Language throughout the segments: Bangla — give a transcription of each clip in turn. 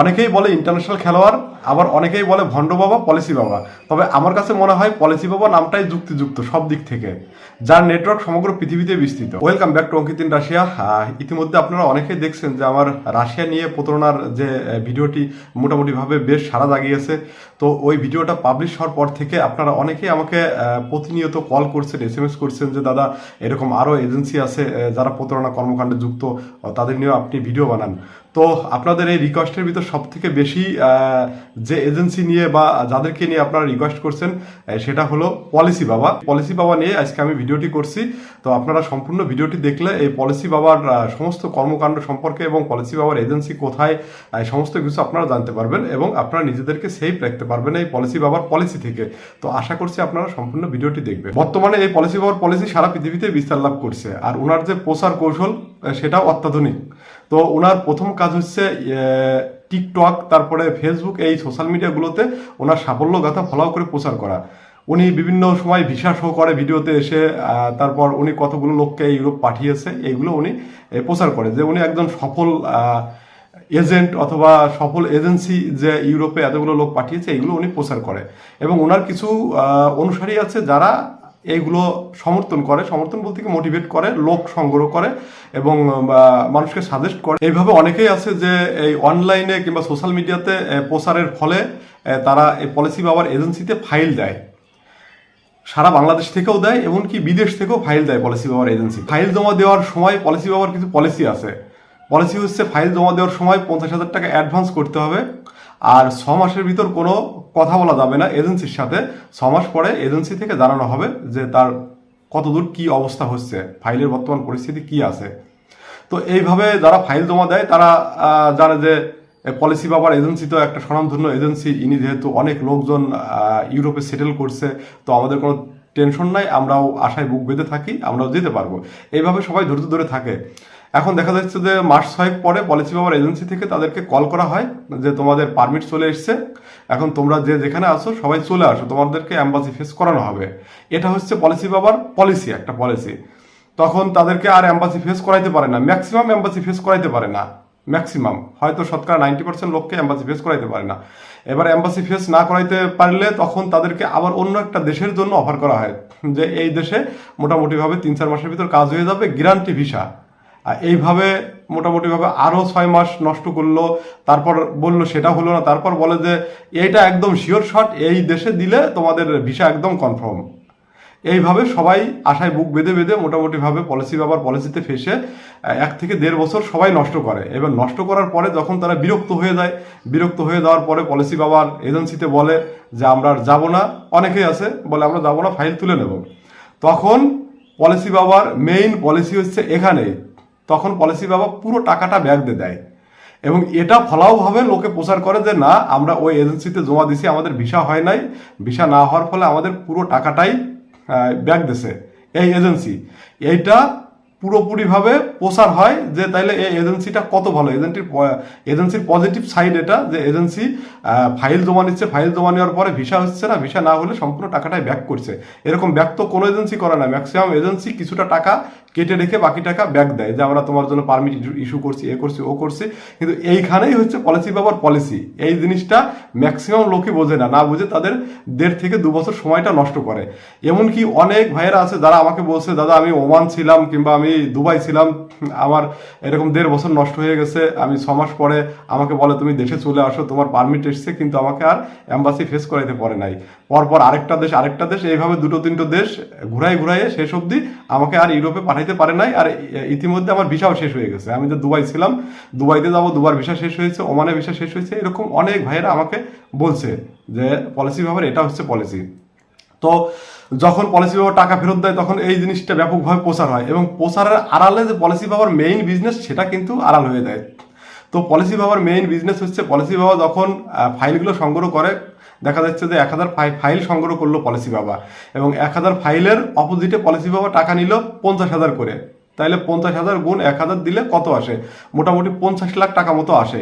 অনেকেই বলে ইন্টারন্যাশনাল খেলোয়াড়, আবার অনেকেই বলে ভণ্ড বাবা পলিসি বাবা। তবে আমার কাছে মনে হয় পলিসি বাবা নামটাই যুক্তিযুক্ত সব দিক থেকে। যার নেটওয়ার্ক সমগ্র পৃথিবীতে বিস্তৃত। Welcome back to Ankit in Russia ইতিমধ্যে আপনারা অনেকেই দেখছেন যে আমার রাশিয়া নিয়ে প্রতারণার যে ভিডিওটি মোটামুটিভাবে বেশ সারা জাগিয়েছে। তো ওই ভিডিওটা পাবলিশ হওয়ার পর থেকে আপনারা অনেকেই আমাকে প্রতিনিয়ত কল করছেন এস এম এস করছেন যে, দাদা, এরকম আরও এজেন্সি আছে যারা প্রতারণা কর্মকাণ্ডে যুক্ত, তাদের নিয়েও আপনি ভিডিও বানান। তো আপনাদের এই রিকোয়েস্টের ভিতর সব থেকে বেশি যে এজেন্সি নিয়ে বা যাদেরকে নিয়ে আপনারা রিকোয়েস্ট করছেন সেটা হলো পলিসি বাবা পলিসি বাবা নিয়ে আজকে আমি ভিডিওটি করছি। তো আপনারা সম্পূর্ণ ভিডিওটি দেখলে এই পলিসি বাবার সমস্ত কর্মকাণ্ড সম্পর্কে এবং পলিসি বাবার এজেন্সি কোথায় সমস্ত কিছু আপনারা জানতে পারবেন এবং আপনারা নিজেদেরকে সেফ রাখতে পারবেন এই পলিসি বাবার পলিসি থেকে। তো আশা করছি আপনারা সম্পূর্ণ ভিডিওটি দেখবেন। বর্তমানে এই পলিসি বাবার পলিসি সারা পৃথিবীতে বিস্তার লাভ করছে। আর ওনার যে প্রচার কৌশল সেটাও অত্যাধুনিক। তো ওনার প্রথম কাজ হচ্ছে টিকটক, তারপরে ফেসবুক, এই সোশ্যাল মিডিয়াগুলোতে ওনার সাফল্য গাথা ফলাও করে প্রচার করা। উনি বিভিন্ন সময় ভিসা শো করে ভিডিওতে এসে তারপর উনি কতগুলো লোককে ইউরোপ পাঠিয়েছে, এইগুলো উনি প্রচার করে। যে উনি একজন সফল এজেন্ট অথবা সফল এজেন্সি যে ইউরোপে এতগুলো লোক পাঠিয়েছে, এইগুলো উনি প্রচার করে। এবং ওনার কিছু অনুসারী আছে যারা এইগুলো সমর্থন করে, সমর্থন বলতে কি মোটিভেট করে, লোক সংগ্রহ করে এবং মানুষকে সাজেস্ট করে। এইভাবে অনেকেই আছে যে এই অনলাইনে কিংবা সোশ্যাল মিডিয়াতে প্রচারের ফলে তারা এই পলিসি বাবার এজেন্সিতে ফাইল দেয়। সারা বাংলাদেশ থেকেও দেয় এমনকি বিদেশ থেকেও ফাইল দেয় পলিসি পাওয়ার এজেন্সি ফাইল জমা দেওয়ার সময় পলিসি পাওয়ার কিছু পলিসি আছে। পলিসি হচ্ছে ফাইল জমা দেওয়ার সময় পঞ্চাশ হাজার টাকা অ্যাডভান্স করতে হবে। আর ছ মাসের ভিতর কোনো কথা বলা যাবে না এজেন্সির সাথে। ছ মাস পরে এজেন্সি থেকে জানানো হবে যে তার কতদূর কি অবস্থা হচ্ছে, ফাইলের বর্তমান পরিস্থিতি কি আছে। তো এইভাবে যারা ফাইল জমা দেয়, তারা জানে যে পলিসি বাবার এজেন্সি তো একটা স্বনামধন্য এজেন্সি, ইনি যেহেতু অনেক লোকজন ইউরোপে সেটেল করছে, তো আমাদের কোনো টেনশন নাই, আমরাও আশায় বুক বেঁধে থাকি, আমরাও যেতে পারব। এইভাবে সবাই ধৈর্য ধরে থাকে। এখন দেখা যাচ্ছে যে মাস ছয়েক পরে পলিসি বাবার এজেন্সি থেকে তাদেরকে কল করা হয় যে তোমাদের পারমিট চলে এসছে। এখন তোমরা যে যেখানে আসো সবাই চলে আসো, তোমাদেরকে অ্যাম্বাসি ফেস করানো হবে। এটা হচ্ছে পলিসি বাবার পলিসি, একটা পলিসি। তখন তাদেরকে আর অ্যাম্বাসি ফেস করাইতে পারে না। ম্যাক্সিমাম অ্যাম্বাসি ফেস করাইতে পারে না। ম্যাক্সিমাম হয়তো শতকরা নাইনটি পার্সেন্ট লোককে অ্যাম্বাসি ফেস করাইতে পারে না। এবার অ্যাম্বাসি ফেস না করাইতে পারলে তখন তাদেরকে আবার অন্য একটা দেশের জন্য অফার করা হয়। যে এই দেশে মোটামুটিভাবে তিন চার মাসের ভিতর কাজ হয়ে যাবে গ্যারান্টি ভিসা এইভাবে মোটামুটিভাবে আরও ছয় মাস নষ্ট করল, তারপর বলল সেটা হলো না, তারপর বলে যে এইটা একদম শিওর শট এই দেশে দিলে তোমাদের ভিসা একদম কনফার্ম এইভাবে সবাই আশায় বুক বেঁধে বেঁধে মোটামুটিভাবে পলিসি বাবার পলিসিতে ফেসে এক থেকে দেড় বছর সবাই নষ্ট করে। এবার নষ্ট করার পরে যখন তারা বিরক্ত হয়ে যায়, বিরক্ত হয়ে যাওয়ার পরে পলিসি বাবার এজেন্সিতে বলে যে আমরা যাব না, অনেকেই আছে, বলে আমরা যাব না ফাইল তুলে নেব। তখন পলিসি বাবার মেইন পলিসি হচ্ছে এখানেই। তখন পলিসি বাবা পুরো টাকাটা দিয়ে দেয়। এবং এটা ফলাওভাবে লোকে প্রচার করে যে, না, আমরা ওই এজেন্সিতে জমা দিছি, আমাদের ভিসা হয় নাই। ভিসা না হওয়ার ফলে আমাদের পুরো টাকাটাই ব্যাগ দিছে। এই এজেন্সি এইটা পুরোপুরিভাবে প্রচার হয় যে তাইলে এই এজেন্সিটা কত ভালো? এজেন্সির এজেন্সির পজিটিভ সাইড এটা যে এজেন্সি ফাইল জমা নিচ্ছে ফাইল জমা নেওয়ার পরে ভিসা হচ্ছে না ভিসা না হলে সম্পূর্ণ টাকাটাই ব্যাক করছে। এরকম ব্যাক তো কোনো এজেন্সি করে না। ম্যাক্সিমাম এজেন্সি কিছুটা টাকা কেটে রেখে বাকি টাকা ব্যাক দেয় যে আমরা তোমার জন্য পারমিট ইস্যু করছি, এ করছি, ও করছি। কিন্তু এইখানেই হচ্ছে পলিসি বাবার পলিসি এই জিনিসটা ম্যাক্সিমাম লোকই বোঝে না। না বুঝে তাদের দেড় থেকে দু বছর সময়টা নষ্ট করে। এমনকি অনেক ভাইয়েরা আছে যারা আমাকে বলছে, দাদা, আমি ওমান ছিলাম কিংবা আমি দুবাই ছিলাম, আমার এরকম দেড় বছর নষ্ট হয়ে গেছে, আমি ছ মাস পরে আমাকে বলে, তুমি দেশে চলে আসো, তোমার পারমিট এসছে, কিন্তু আমাকে আর অ্যাম্বাসি ফেস করাইতে পারে নাই। পরপর আরেকটা দেশ আরেকটা দেশ, এইভাবে দুটো তিনটো দেশ ঘুরাই ঘুরাইয়ে শেষ অবধি আমাকে আর ইউরোপে পাঠাইতে পারে নাই, আর ইতিমধ্যে আমার ভিসাও শেষ হয়ে গেছে। আমি যে দুবাই ছিলাম, দুবাইতে যাব, দুবার ভিসা শেষ হয়েছে, ওমানে ভিসা শেষ হয়েছে, এরকম অনেক ভাইয়েরা আমাকে বলছে যে পলিসি ভাবে এটা হচ্ছে পলিসি তো যখন পলিসি পেপার টাকা ফেরত দেয়, তখন এই জিনিসটা ব্যাপকভাবে প্রচার হয় এবং প্রচারের আড়ালে যে পলিসি বাবার মেইন বিজনেস সেটা কিন্তু আড়াল হয়ে যায়। তো পলিসি বাবার মেইন বিজনেস হচ্ছে পলিসি বাবা যখন ফাইলগুলো সংগ্রহ করে, দেখা যাচ্ছে যে এক হাজার ফাইল সংগ্রহ করল পলিসি বাবা এবং এক হাজার ফাইলের অপোজিটে পলিসি বাবা টাকা নিল পঞ্চাশ হাজার করে। তাইলে পঞ্চাশ হাজার গুণ এক হাজার দিলে কত আসে? মোটামুটি পঞ্চাশ লাখ টাকা মতো আসে।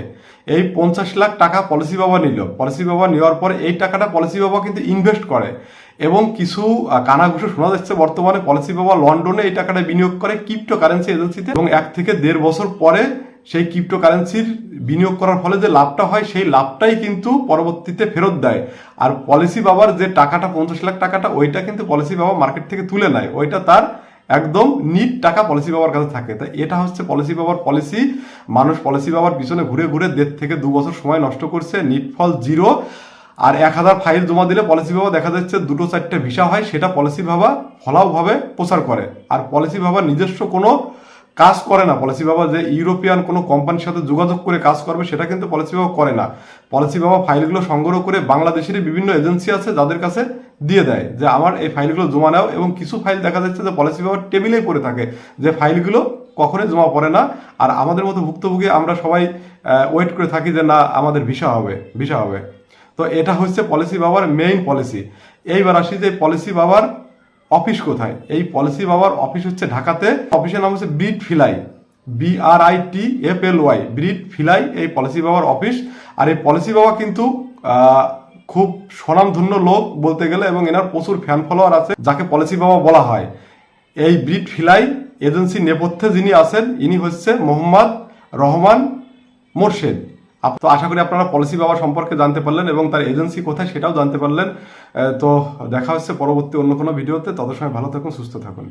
এই পঞ্চাশ লাখ টাকা পলিসি বাবা নিল। পলিসি বাবা নেওয়ার পরে এই টাকাটা পলিসি বাবা কিন্তু ইনভেস্ট করে। এবং কিছু কানাঘুষো শোনা যাচ্ছে, বর্তমানে পলিসি বাবা লন্ডনে এই টাকাটা বিনিয়োগ করে ক্রিপ্টো কারেন্সি এজেন্সিতে এবং এক থেকে দেড় বছর পরে সেই ক্রিপ্টোকারেন্সির বিনিয়োগ করার ফলে যে লাভটা হয়, সেই লাভটাই কিন্তু পরবর্তীতে ফেরত দেয়। আর পলিসি বাবার যে টাকাটা, পঞ্চাশ লাখ টাকাটা, ওইটা কিন্তু পলিসি বাবা মার্কেট থেকে তুলে নেয়। ওইটা তার একদম নিট টাকা পলিসি বাবার কাছে থাকে। তাই এটা হচ্ছে পলিসি বাবার পলিসি মানুষ পলিসি বাবার পিছনে ঘুরে ঘুরে দেড় থেকে দু বছর সময় নষ্ট করছে নিট ফল জিরো আর এক হাজার ফাইল জমা দিলে পলিসি বাবা দেখা যাচ্ছে দুটো চারটে ভিসা হয়, সেটা পলিসি বাবা ফলাওভাবে প্রচার করে। আর পলিসি ভাবা নিজস্ব কোনো কাজ করে না। পলিসি বাবা যে ইউরোপিয়ান কোনো কোম্পানির সাথে যোগাযোগ করে কাজ করবে, সেটা কিন্তু পলিসি বাবা করে না। পলিসি বাবা ফাইলগুলো সংগ্রহ করে বাংলাদেশেরই বিভিন্ন এজেন্সি আছে যাদের কাছে দিয়ে দেয় যে, আমার এই ফাইলগুলো জমা নাও। এবং কিছু ফাইল দেখা যাচ্ছে যে, পলিসি বাবার টেবিলেই পড়ে থাকে যে, ফাইলগুলো কখনোই জমা পড়ে না। আর আমাদের মতো ভুক্তভোগী আমরা সবাই ওয়েট করে থাকি যে, না, আমাদের ভিসা হবে ভিসা হবে। তো এটা হচ্ছে পলিসি বাবার মেইন পলিসি এইবার আসি যে, পলিসি বাবার অফিস কোথায়? এই পলিসি বাবার অফিস হচ্ছে ঢাকাতে। অফিসের নাম হচ্ছে Brit Fly. B R I T F L Y Brit Fly এই পলিসি বাবার অফিস। আর এই পলিসি বাবা কিন্তু খুব স্বনামধন্য লোক বলতে গেলে এবং এনার প্রচুর ফ্যান ফলোয়ার আছে, যাকে পলিসি বাবা বলা হয়। এই ব্রিড ফিলাই এজেন্সি নেপথ্যে যিনি আছেন, ইনি হচ্ছে মোহাম্মদ রহমান মোর্শেদ। তো আশা করি আপনারা পলিসি বাবা সম্পর্কে জানতে পারলেন এবং তার এজেন্সি কোথায় সেটাও জানতে পারলেন। তো দেখা হচ্ছে পরবর্তী অন্য কোনো ভিডিওতে তত সময় ভালো থাকুন, সুস্থ থাকুন।